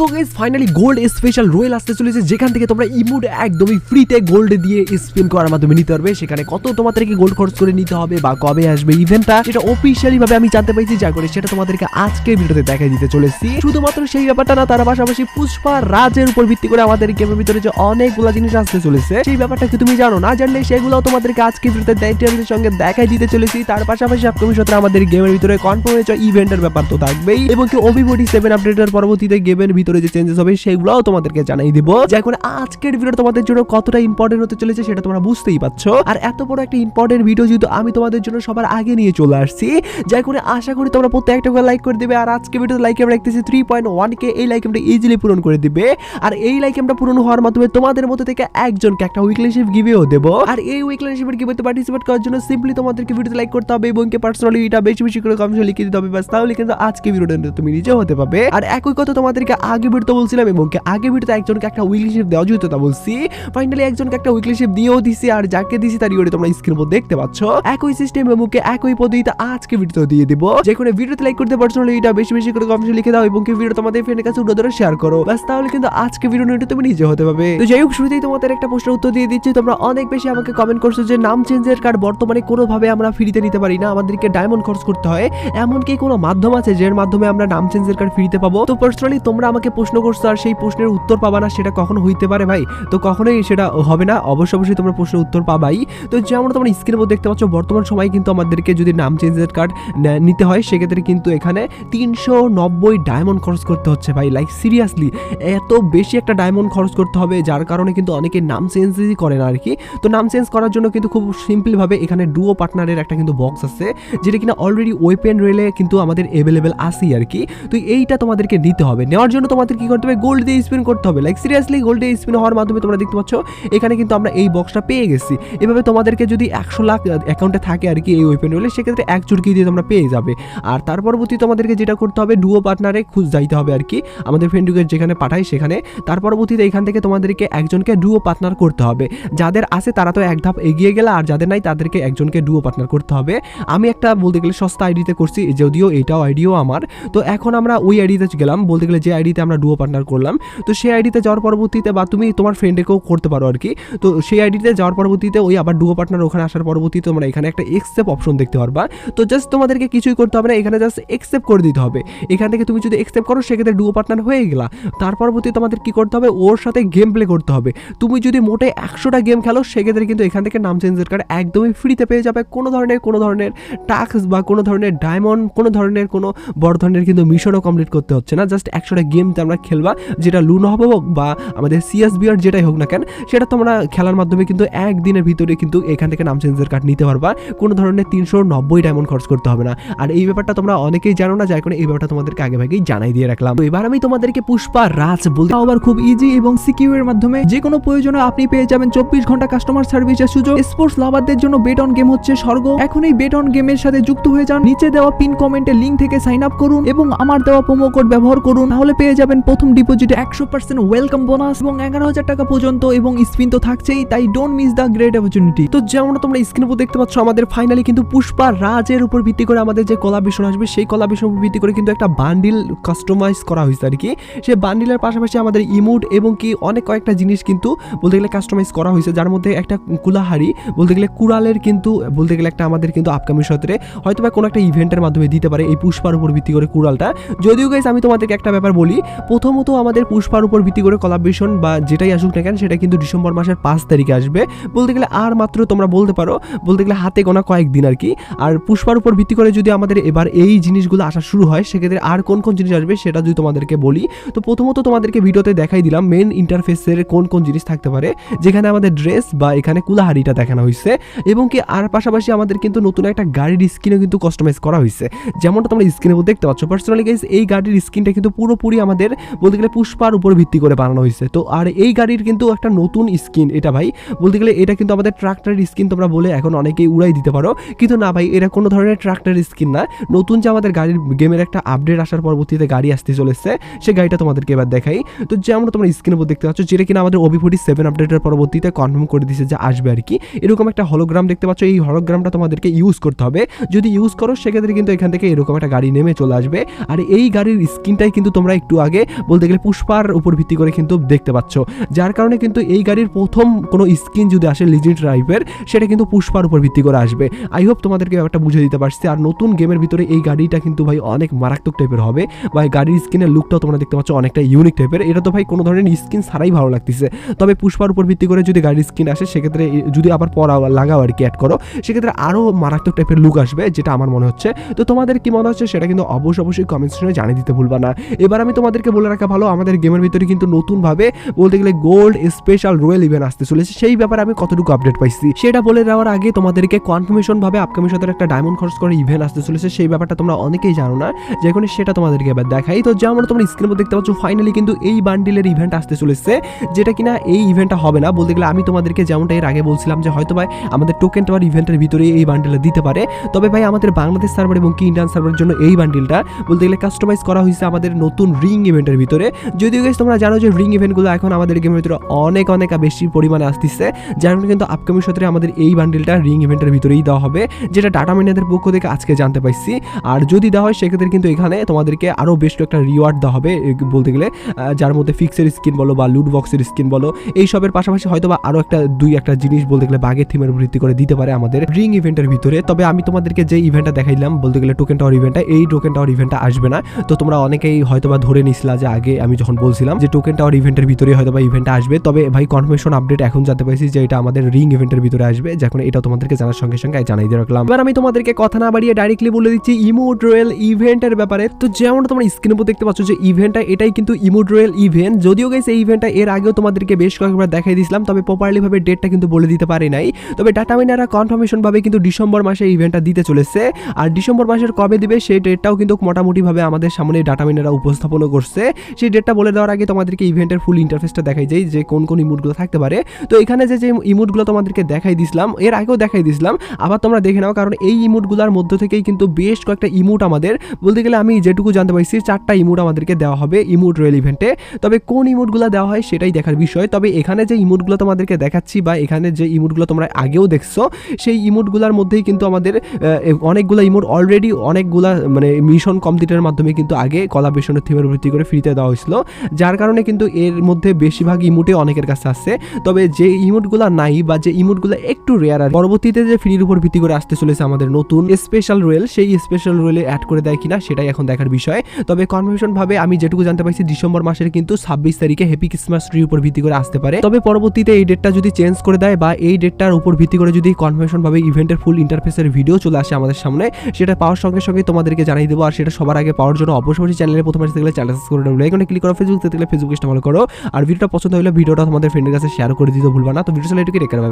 So guys finally gold special আসতে চলেছে, যেখান থেকে তোমরা ইমুড একদমই ফ্রিতে গোল্ড দিয়ে স্পিন করার মাধ্যমে নিতে পারবে। সেখানে কত তোমাদেরকে গোল্ড খরচ করে নিতে হবে বা কবে আসবে ইভেন্টটা সেটা অফিসিয়ালি ভাবে আমি জানতে যা করে সেটা তোমাদেরকে ভিডিওতে দেখাই দিতে চলেছি। শুধুমাত্র সেই ব্যাপারটা না, তার পাশাপাশি পুষ্পা রাজের উপর ভিত্তি করে আমাদের গেমের ভিতরে যে অনেকগুলো জিনিস আসতে চলেছে, সেই ব্যাপারটা কি তুমি জানো না? জানলে সেগুলো তোমাদেরকে আজকে ভিডিওতে সঙ্গে দেখাই দিতে চলেছি। তার পাশাপাশি আপকামিং সত্রে আমাদের গেমের ভিতরে কনফার্ম হয়েছে ইভেন্টের ব্যাপার তো থাকবেই, এবং কি ওবিবডি সেভেন আপডেটের পরবর্তীতে গেমের ভিতরে যে চেঞ্জেস হবে সেগুলোও তোমাদেরকে জানাই দিব। যে এখন আজকের ভিডিও তোমাদের জন্য কতটা ইম্পর্টেন্ট হতে চলেছে সেটা তোমরা বুঝতেই পারছ। আর এত বড় একটা ইম্পর্টেন্ট ভিডিও যেহেতু আমি তোমাদের জন্য সবার আগে নিয়ে চলে আসছি, যাই করে আশা করি তোমরা প্রত্যেকটা করে লাইক করে দিবে। আর আজকে ভিডিওতে লাইক আমরা রাখতেছি থ্রি পয়েন্ট ওয়ান কে এই লাইক আমরা ইজিলি পূরণ করে দিবে। আর এই লাইক আমরা পূরণ হওয়ার মাধ্যমে তোমাদের মধ্যে থেকে একজনকে একটা উইকলি শিপ গিভেও দেবো। আর এই উইকলি শিপের গিভেতে পার্টিসিপেট করার জন্য সিম্পলি তোমাদেরকে ভিডিওতে লাইক করতে হবে এবং পার্সোনালি এটা বেশি বেশি করে কমেন্টে লিখে দিতে হবে। বাস তাহলে কিন্তু আজকে ভিডিওটা তুমি নিজেও হতে পারবে। আর একই কথা তোমাদেরকে আগে ভিডিওতে বলছিলাম এবং আগে ভিডিওতে একজনকে একটা উইকলি শিপ দেওয়া যেত তা বলছি। ফাইনালি একজনকে একটা উইকলি শিপ দিয়েও দিছি আর যাকে দিছি তার ইউরে তোমরা স্ক্রিন উপর দেখতে পাচ্ছ। একই সিস্টেম এবং কি একই পদ্ধতিতে আজকে ভিডিওতে দিয়ে দিব। যে কোনো ভিডিওতে লাইক করতে পার্সোনালি এটা বেশি বেশি করে কমেন্টে লিখে দাও এবং কি ভিডিও তোমাদের ফ্রেন্ডের কাছে উড়ে ধরে শেয়ার করো। বাস তাহলে কিন্তু আজকে ভিডিও নিয়ে তুমি নিজে হতে পারবে। তো যাই হোক, শুরুতেই তোমাদের একটা প্রশ্নের উত্তর দিয়ে দিচ্ছি। তোমরা অনেক বেশি আমাকে কমেন্ট করছ যে নাম চেঞ্জের কার্ড বর্তমানে কোনোভাবে আমরা ফ্রিতে নিতে পারি না। আমাদেরকে ডায়মন্ড খরচ করতে হয়। এমন কি কোনো মাধ্যম আছে, যার মাধ্যমে আমরা নাম চেঞ্জের কার্ড ফ্রিতে পাবো। তো পার্সোনালি তোমরা প্রশ্ন করছ আর সেই প্রশ্নের উত্তর পাবা না, সেটা কখনো হইতে পারে ভাই? তো কখনোই সেটা হবে না। অবশ্যই অবশ্যই তোমরা প্রশ্নের উত্তর পাবাই। তো যেমন তোমরা স্ক্রিনের মধ্যে দেখতে পাচ্ছ, বর্তমান সময় কিন্তু আমাদেরকে যদি নাম চেঞ্জের কার্ড নিতে হয়, সেক্ষেত্রে কিন্তু এখানে তিনশো নব্বই ডায়মন্ড খরচ করতে হচ্ছে ভাই। লাইক সিরিয়াসলি এত বেশি একটা ডায়মন্ড খরচ করতে হবে, যার কারণে কিন্তু অনেকে নাম চেঞ্জই করে না আর কি তো নাম চেঞ্জ করার জন্য কিন্তু খুব সিম্পলভাবে এখানে ডুও পার্টনারের একটা কিন্তু বক্স আছে, যেটা কিনা অলরেডি ওয়েপেন রেলে কিন্তু আমাদের অ্যাভেলেবেল আসেই আর কি তো এইটা তোমাদেরকে নিতে হবে। নেওয়ার জন্য তোমাদের কি করতে হবে? গোল্ড দিয়ে স্পিন করতে হবে। লাইক সিরিয়াসলি গোল্ড দিয়ে স্পিন হওয়ার মাধ্যমে তোমরা দেখতে পাচ্ছ, এখানে কিন্তু আমরা এই বক্সটা পেয়ে গেছি। এভাবে তোমাদেরকে যদি একশো লাখ অ্যাকাউন্টে থাকে আর কি এই ওয়েপেন রেলে সেক্ষেত্রে এক চুরকি দিয়ে তোমরা পেয়ে যাবে। আর তার পরবর্তী তোমাদেরকে যেটা করতে হবে ডুও পার্টনারে খুঁজ যাইতে হবে আর কি আমাদের ফ্রেন্ডুকে যেখানে পাঠাই, সেখানে। তার পরবর্তীতে এখান থেকে তোমাদেরকে একজনকে ডুও পার্টনার করতে হবে। যাদের আছে, তারা তো এক ধাপ এগিয়ে গেলে, আর যাদের নাই, তাদেরকে একজনকে ডুও পার্টনার করতে হবে। আমি একটা বলতে গেলে সস্তা আইডিতে করছি, যদিও এটাও আইডিও আমার। তো এখন আমরা ওই আইডিতে গেলাম। বলতে গেলে যে আইডিতে আমরা ডুও পার্টনার করলাম। তো সেই আইডিতে যাওয়ার পরবর্তীতে বা তুমি তোমার ফ্রেন্ডেকেও করতে পারো আর কি। তো সেই আইডিতে যাওয়ার পরবর্তীতে ওই আবার ডুও পার্টনার ওখানে আসার পরবর্তীতে তোমরা এখানে একটা এক্সেপ্ট অপশন দেখতে পারবা। তো জাস্ট তোমাদেরকে কিছুই করতে হবে না, এখানে জাস্ট এক্সেপ্ট করে দিতে হবে। এখান থেকে তুমি যদি এক্সেপ্ট করো, সেক্ষেত্রে ডুও পার্টনার হয়ে গেলা। তার পরবর্তী তোমাদের কি করতে হবে? ওর সাথে গেম প্লে করতে হবে। তুমি যদি মোটে একশোটা গেম খেলো, সেক্ষেত্রে কিন্তু এখান থেকে নাম চেঞ্জের কার্ড একদমই ফ্রিতে পেয়ে যাবে। কোনো ধরনের কোনো ধরনের টাস্ক বা কোনো ধরনের ডায়মন্ড কোনো ধরনের, কোনো বড় ধরনের কিন্তু মিশনও কমপ্লিট করতে হচ্ছে না। জাস্ট একশোটা গেম আমরা খেলবা, যেটা লুনো হবে হোক বা আমাদের সিএসবিআর যেটাই হোক না কেন, সেটা তোমরা খেলার মাধ্যমে কিন্তু একদিনের ভিতরে কিন্তু এখান থেকে নাম চেঞ্জের কার্ড নিতে পারবা। কোনো ধরনের তিনশো নব্বই ডায়মন্ড খরচ করতে হবে না। আর এই ব্যাপারটা তোমরা অনেকেই জানো না, যার কারণে এই ব্যাপারটা তোমাদেরকে আগে ভাগেই জানাই দিয়ে রাখলাম। তো এবার আমি তোমাদেরকে পুষ্পা রাজ বলতে আবার খুব ইজি এবং সিকিউর মাধ্যমে যে কোনো প্রয়োজনে আপনি পেয়ে যাবেন চব্বিশ ঘণ্টা কাস্টমার সার্ভিসের সুযোগ। স্পোর্টস লাভারদের জন্য বেট অন গেম হচ্ছে স্বর্গ। এখন এই বেট অন গেমের সাথে যুক্ত হয়ে যান। নিচে দেওয়া পিন কমেন্টে লিঙ্ক থেকে সাইন আপ করুন এবং আমার দেওয়া প্রোমো কোড ব্যবহার করুন। তাহলে পেয়ে যাবেন প্রথম ডিপোজিটে একশো পার্সেন্ট ওয়েলকাম বোনাস এবং এগারো হাজার টাকা পর্যন্ত এবং স্পিন তো থাকছেই, তাই don't miss the great opportunity তো যেমন তোমরা স্ক্রিন উপর দেখতে পাচ্ছ, আমাদের ফাইনালি কিন্তু পুষ্পা রাজের উপর ভিত্তি করে আমাদের যে কলা কলাভিশন আসবে, সেই কলাভিশন উপর ভিত্তি করে কিন্তু একটা বান্ডিল কাস্টমাইজ করা হয়েছে আর কি। সেই বান্ডিলের পাশাপাশি আমাদের ইমোট এবং কি অনেক কয়েকটা জিনিস কিন্তু বলতে গেলে কাস্টমাইজ করা হয়েছে, যার মধ্যে একটা কুলাহারি, বলতে গেলে কুড়ালের কিন্তু, বলতে গেলে একটা আমাদের কিন্তু আপকামিং সত্রে হয়তো বা কোনো একটা ইভেন্টের মাধ্যমে দিতে পারে এই পুষ্পার উপর ভিত্তি করে কুড়ালটা। যদিও গাইজ আমি তোমাদেরকে একটা ব্যাপার বলি প্রথমত আমাদের পুষ্পার উপর ভিত্তি করে কলাভিশন বা যেটাই আসুক না কেন, সেটা কিন্তু ডিসেম্বর মাসের পাঁচ তারিখে আসবে। বলতে গেলে আর মাত্র তোমরা বলতে পারো, বলতে গেলে হাতে গোনা কয়েকদিন আর কি। আর পুষ্পার উপর ভিত্তি করে যদি আমাদের এবার এই জিনিসগুলো আসা শুরু হয়, সেক্ষেত্রে আর কোন কোন জিনিস আসবে সেটা যদি তোমাদেরকে বলি। তো প্রথমত তোমাদেরকে ভিডিওতে দেখাই দিলাম মেন ইন্টারফেসের কোন কোন জিনিস থাকতে পারে, যেখানে আমাদের ড্রেস বা এখানে কুলাহারিটা দেখানো হয়েছে এবং কি আর পাশাপাশি আমাদের কিন্তু নতুন একটা গাড়ির স্কিনও কিন্তু কাস্টমাইজ করা হয়েছে যেমনটা তোমরা স্ক্রিনে দেখতে পাচ্ছ। পার্সোনালি গাইজ এই গাড়ির স্কিনটা কিন্তু পুরোপুরি আমাদের বলতে গেলে পুষ্পার উপর ভিত্তি করে বানানো হয়েছে। তো আর এই গাড়ির কিন্তু একটা নতুন স্কিন এটা ভাই। বলতে গেলে এটা কিন্তু আমাদের ট্রাক্টরের স্কিন তোমরা বলে এখন অনেকেই উড়াই দিতে পারো। কিন্তু না ভাই, এটা কোনো ধরনের ট্রাক্টরের স্কিন না। নতুন যে আমাদের গাড়ির গেমের একটা আপডেট আসার পরবর্তীতে গাড়ি আসতে চলেছে সেই গাড়িটা তোমাদেরকে এবার দেখাই। তো যেমন তোমরা স্ক্রিনের উপর দেখতে পাচ্ছ, যেটা কিনা আমাদের ওবি ফোর্টি সেভেন আপডেটের পরবর্তীতে কনফার্ম করে দিয়েছে যে আসবে আর কি। এরকম একটা হলোগ্রাম দেখতে পাচ্ছ, এই হলোগ্রামটা তোমাদেরকে ইউজ করতে হবে। যদি ইউজ করো, সেক্ষেত্রে কিন্তু এখান থেকে এরকম একটা গাড়ি নেমে চলে আসবে। আর এই গাড়ির স্কিনটাই কিন্তু তোমরা একটু আগে আগে বলতে গেলে পুষ্পার উপর ভিত্তি করে কিন্তু দেখতে পাচ্ছ। যার কারণে কিন্তু এই গাড়ির প্রথম কোনো স্কিন যদি আসে লিজেন্ড টাইপের সেটা কিন্তু পুষ্পার উপর ভিত্তি করে আসবে। আই হোপ তোমাদেরকে ব্যাপারটা বুঝে দিতে পারছি। আর নতুন গেমের ভিতরে এই গাড়িটা কিন্তু ভাই অনেক মারাত্মক টাইপের হবে। বা গাড়ির স্কিনের লুকটাও তোমরা দেখতে পাচ্ছ অনেকটা ইউনিক টাইপের এটা তো ভাই কোনো ধরনের স্কিন ছাড়াই ভালো লাগতেছে। তবে পুষ্পার উপর ভিত্তি করে যদি গাড়ির স্কিন আসে, সেক্ষেত্রে যদি আবার পরা লাগাও আর কি অ্যাড করো, সেক্ষেত্রে আরও মারাত্মক টাইপের লুক আসবে, যেটা আমার মনে হচ্ছে। তো তোমাদের কি মনে হচ্ছে সেটা কিন্তু অবশ্যই অবশ্যই কমেন্ট সেকশনে জানিয়ে দিতে ভুলবা না। এবার আমি তোমাদেরকে বলে রাখা ভালো, আমাদের গেমের ভিতরে কিন্তু নতুনভাবে বলতে গেলে গোল্ড স্পেশাল রয়্যাল ইভেন্ট আসতে চলেছে। সেই ব্যাপারে আমি কতটুকু আপডেট পাইছি? সেটা বলে দেওয়ার আগে তোমাদেরকে কনফার্মেশন ভাবে আপকামিং সাথে একটা ডায়মন্ড খরচ করে ইভেন্ট আসতে চলেছে। সেই ব্যাপারটা তোমরা অনেকেই জানো না, যে এখন সেটা তোমাদেরকে এবার দেখাই। তো যেমন তোমরা স্ক্রিনের দেখতে পাচ্ছ ফাইনালি কিন্তু এই বান্ডিলের ইভেন্ট আসতে চলেছে, যেটা কিনা এই ইভেন্টটা হবে না। বলতে গেলে আমি তোমাদেরকে যেমনটা এর আগে বলছিলাম যে হয়তো ভাই আমাদের টোকেন টাওয়ার ইভেন্টের ভিতরে এই বান্ডিলটা দিতে পারে। তবে ভাই, আমাদের বাংলাদেশ সার্ভার এবং কি ইন্ডিয়ান সার্ভারের জন্য এই বান্ডিলটা বলতে গেলে কাস্টমাইজ করা হয়েছে আমাদের নতুন রিং ইভেন্টের ভিতরে। যদিও guys, তোমরা জানো যে রিং ইভেন্টগুলো এখন আমাদের গেমের ভিতরে অনেক অনেক বেশি পরিমাণে আসতেছে। যার কারণে কিন্তু আপকামিং সত্রে আমাদের এই বান্ডিলটা রিং ইভেন্টের ভিতরেই দেওয়া হবে, যেটা ডাটা মিনিয়াদের পক্ষ থেকে আজকে জানতে পাইছি। আর যদি দেওয়া হয়, সেক্ষেত্রে কিন্তু এখানে তোমাদেরকে আরও বেশ একটা রিওয়ার্ড দেওয়া হবে বলতে গেলে যার মধ্যে ফিক্সের স্কিন বলো বা লুট বক্সের স্কিন বলো এই সবের পাশাপাশি হয়তো বা আরও একটা, দুই, একটা জিনিস বলতে গেলে বাগের থিমের ভিত্তি করে দিতে পারে আমাদের রিং ইভেন্টের ভিতরে। তবে আমি তোমাদেরকে যে ইভেন্টটা দেখাইলাম, বলতে গেলে টোকেন টাওয়ার ইভেন্টটা এই টোকেন টাওয়ার ইভেন্টটা আসবে না। তো তোমরা অনেকেই হয়তো বা ধরে নিছিলা যে আগে আমি যখন বলছিলাম যে টোকেন টাওয়ার ইভেন্টের ভিতরে হয়তো বা ইভেন্টটা আসবে, তবে ভাই কনফার্মেশন আপডেট এখন জানতে পাইছি যে এটা আমাদের রিং ইভেন্টের ভিতরে আসবে যখন এটা তোমাদেরকে জানার সঙ্গে সঙ্গে জানাই দিয়ে রাখলাম। এবার আমি তোমাদেরকে কথা না বাড়িয়ে ডাইরেক্টলি বলে দিচ্ছি ইমোট রয়েল ইভেন্টের ব্যাপারে। তো যেমন তোমরা স্ক্রিনের উপর দেখতে পাচ্ছ যে ইভেন্টটা এটাই কিন্তু ইমোট রয়েল ইভেন্ট যদিও গেছে এই ইভেন্টটা এর আগেও তোমাদেরকে বেশ কয়েকবার দেখাই দিয়েছিলাম তবে প্রপারলি ভাবে ডেটটা কিন্তু বলে দিতে পারি নাই। তবে ডাটা মিনারা কনফার্মেশন ভাবে কিন্তু ডিসেম্বর মাসে ইভেন্টটা দিতে চলেছে। আর ডিসেম্বর মাসের কবে দিবে সেই ডেটটাও কিন্তু মোটামুটি ভাবে আমাদের সামনে ডাটা মিনারা উপস্থাপনও করছে। সেই ডেটটা বলে দেওয়ার আগে তোমাদেরকে ইভেন্টের ফুল ইন্টারফেসটা দেখাই যাই যে কোন কোন ইমোটগুলো থাকতে পারে। তো এখানে যে যে ইমোটগুলো তোমাদেরকে দেখাই দিছিলাম, এর আগেও দেখাই দিছিলাম, আবার তোমরা দেখে নাও, কারণ এই ইমোটগুলোর মধ্য থেকেই কিন্তু বেশ কয়েকটা ইমোট আমাদের, বলতে গেলে আমি যেটুকু জানতে পারছি, চারটা ইমোট আমাদেরকে দেওয়া হবে ইমোট রয়েল ইভেন্টে তবে কোন ইমোটগুলো দেওয়া হয় সেটাই দেখার বিষয়। তবে এখানে যে ইমোটগুলো তোমাদেরকে দেখাচ্ছি বা এখানে যে ইমোটগুলো তোমরা আগেও দেখছ, সেই ইমোটগুলোর মধ্যেই কিন্তু আমাদের অনেকগুলো ইমোট অলরেডি অনেকগুলা মানে মিশন কমপ্লিটের মাধ্যমে কিন্তু আগে কলাবেশনের থিমের ভিত্তি করে ফ্রিতে দেওয়া হয়েছিল, যার কারণে কিন্তু এর মধ্যে বেশিরভাগ ইমোটে অনেকের কাছে আসছে। তবে যে ইমোটগুলো নাই বা যে ইমোটগুলো একটু রেয়ার আর, পরবর্তীতে যে ফ্রির উপর ভিত্তি করে আসতে চলেছে আমাদের নতুন স্পেশাল রোয়েল সেই স্পেশাল রোয়েলে অ্যাড করে দেয় কিনা সেটাই এখন দেখার বিষয়। তবে কনফার্মেশন ভাবে আমি যেটুকু জানতে পারছি, ডিসেম্বর মাসের কিন্তু ছাব্বিশ তারিখে হ্যাপি ক্রিসমাস ট্রির উপর ভিত্তি করে আসতে পারে। তবে পরবর্তীতে এই ডেটটা যদি চেঞ্জ করে দেয় বা এই ডেটটার উপর ভিত্তি করে যদি কনফার্মেশন ভাবে ইভেন্টের ফুল ইন্টারফেসের ভিডিও চলে আসে আমাদের সামনে, সেটা পাওয়ার সঙ্গে সঙ্গে তোমাদেরকে জানিয়ে দেবো। আর সেটা সবার আগে পাওয়ার জন্য অবশ্যই চ্যানেলের প্রথমে চ্যানেল করে এখানে ক্লিক করো ফেসবুক থেকে ফেসবুক ফলো করো। আর ভিডিওটা পছন্দ হলে ভিডিওটা তোমাদের ফ্রেন্ডের কাছে শেয়ার করে দিতে ভুলবা না। তো ভিডিও চলে এটুকু রেখে।